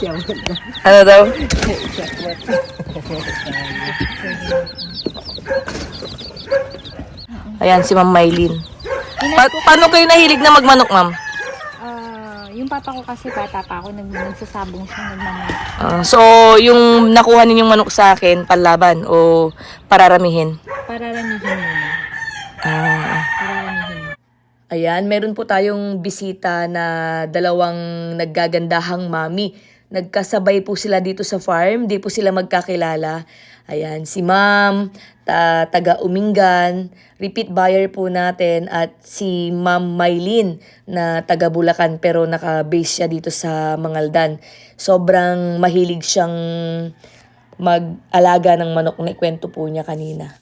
Ano daw? Ayan, si Ma'am Maylin. Pa- paano kayo nahilig na magmanok, Ma'am? Ah, yung papa ko kasi bata pa ako, nag nagsasabong siya, nagmamay. Ah, so, yung nakuha ninyong manok sa akin, panlaban o pararamihin? Pararamihin muna. Ah, Pararamihin. Ayan, meron po tayong bisita na dalawang naggagandahang mami. Nagkasabay po sila dito sa farm, di po sila magkakilala. Ayan, si ma'am, ta taga Umingan, repeat buyer po natin, at si ma'am Maylin na taga Bulacan pero naka-base siya dito sa Mangaldan. Sobrang mahilig siyang mag-alaga ng manok na ikwento po niya kanina.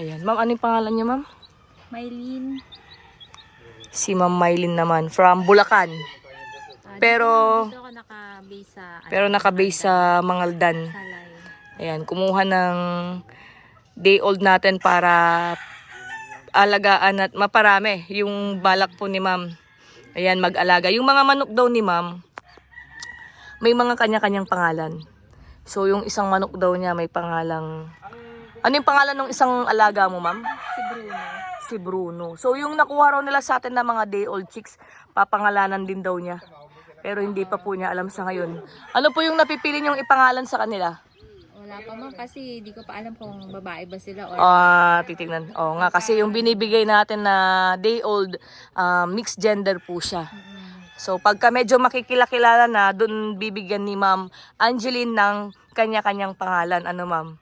Ayan, ma'am, ano yung pangalan niya, ma'am? Maylin. Si Ma'am Maylin naman, from Bulacan. ah, Pero- Dito ako naka-base sa Pero naka-base sa Mangaldan. Ayan, kumuha ng day old natin para alagaan at maparami yung balak po ni ma'am. Ayan, mag-alaga. Yung mga manok daw ni ma'am, may mga kanya-kanyang pangalan. So, yung isang manok daw niya may pangalang... Ano yung pangalan ng isang alaga mo, ma'am? Si Bruno. Si Bruno. So, yung nakuha raw nila sa atin na mga day old chicks, papangalanan din daw niya. Pero hindi pa po niya alam sa ngayon. Ano po yung napipili niyong ipangalan sa kanila? Wala pa man kasi di ko pa alam kung babae ba sila or Ah, titingnan. Oo nga, kasi yung binibigay natin na day old, ah, mixed gender po siya. So, pagka medyo makikilakilala na, dun bibigyan ni Ma'am Angeline ng kanya-kanyang pangalan. Ano, Ma'am?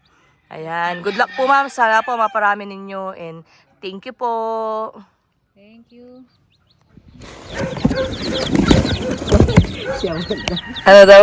Ayan. Good luck po, Ma'am. Sana po maparami ninyo. And thank you po. Thank you. Ano daw?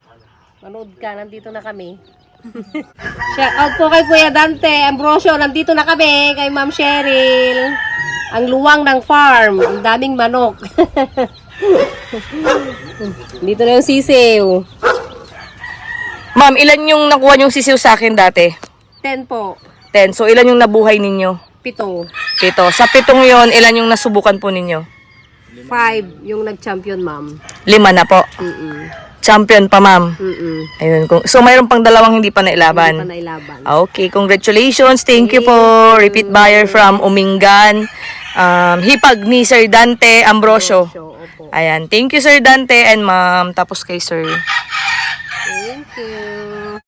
Manood ka, nandito na kami. Shout out po kay Kuya Dante Ambrosio, nandito na kami kay Ma'am Cheryl. Ang luwang ng farm, ang daming manok. dito na yung sisiw. Ma'am, ilan yung nakuha yung sisiw sa akin dati? Ten po, 10. So, ilan yung nabuhay ninyo? pito. Pito. Sa pitong yon ilan yung nasubukan po ninyo? Five, yung nag-champion, ma'am. Lima na po. Mm-mm. Champion pa, ma'am. Mm-mm. Ayun. Kung, so, mayroon pang dalawang hindi pa Hindi nailaban. pa nailaban. Okay, congratulations. Thank you po. Repeat buyer from Umingan. Um, hipag ni Sir Dante Ambrosio. Opo. Ayan. Thank you, Sir Dante and ma'am. Tapos kay Sir